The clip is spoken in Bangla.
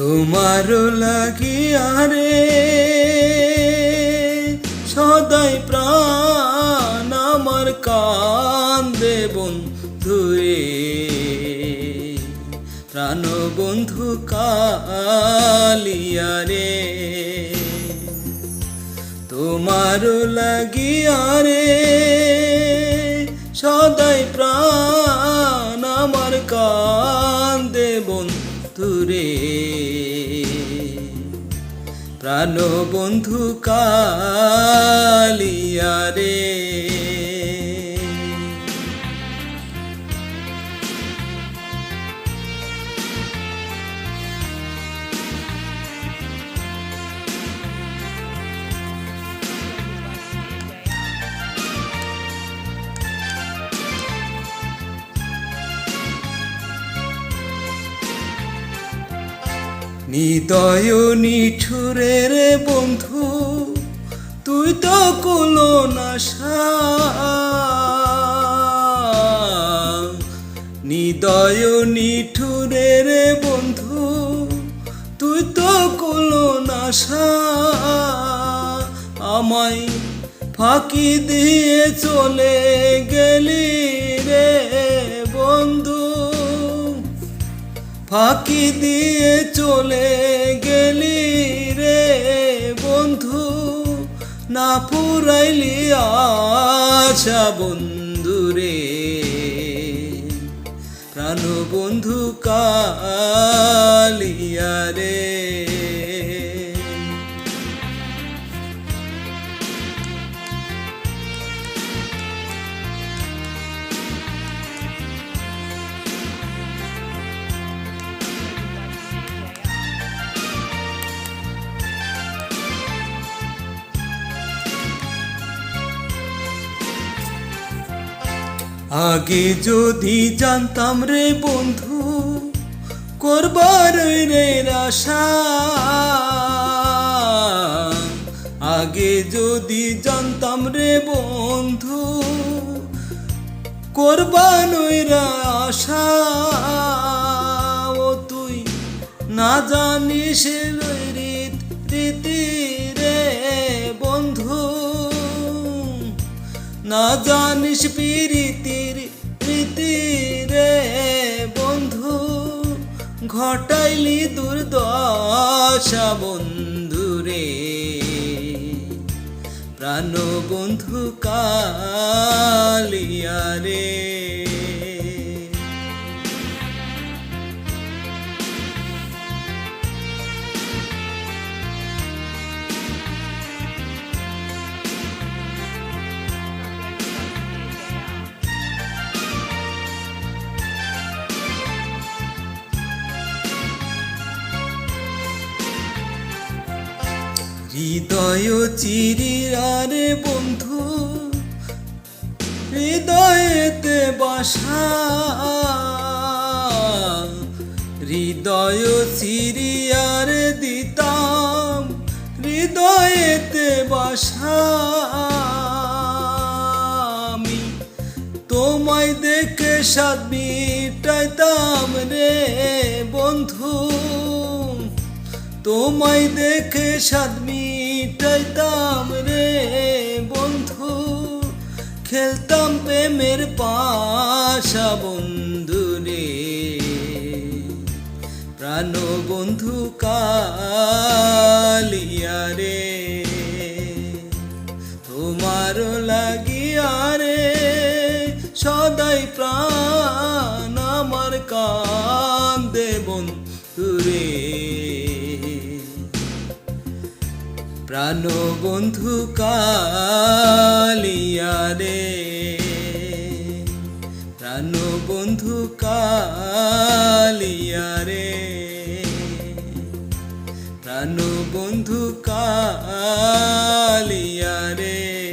তোমার লাগিয়া রে সদাই প্রাণ আমার কান্দে বন্ধুরে। প্রাণ বন্ধু কালিয়া রে তোমার লাগিয়া রে প্রাণ বন্ধু কালিয়া রে। নিদয় রে বন্ধু, তুই তো কুলো নাশা নিদয় রে বন্ধু, তুই তো কুলো নাশা আমায় ফাঁকি দিয়ে চলে গেলি। ফাঁকি দিয়ে চলে গেলি রে বন্ধু, না পুরাইলি আশা বন্ধু রে। প্রাণ বন্ধু কালিয়া রে। আগে যদি জানতাম রে বন্ধু, করবার রে আশা। আগে যদি জানতাম রে বন্ধু, করবার আশা। ও তুই না জানিস না জানিস প্রীতির প্রীতি রে বন্ধু ঘটাইলি দুর্দশা বন্ধু রে। প্রাণ বন্ধু কালিয়া রে। হৃদয় চিরিয়ারে বন্ধু, হৃদয়েতে বাসা। হৃদয় চিরিয়ার দিতাম, হৃদয়েতে বাসা। আমি তোমায় দেখে সাত মিটাইতাম রে বন্ধু, তোমায় দেখে সাত মিটাইতাম রে বন্ধু খেলতাম প্রেমের পাশা বন্ধু রে। প্রাণ বন্ধু কালিয়া প্রাণ বন্ধু কালিয়া রে। প্রাণ বন্ধু কালিয়া রে। প্রাণ বন্ধু কালিয়া রে।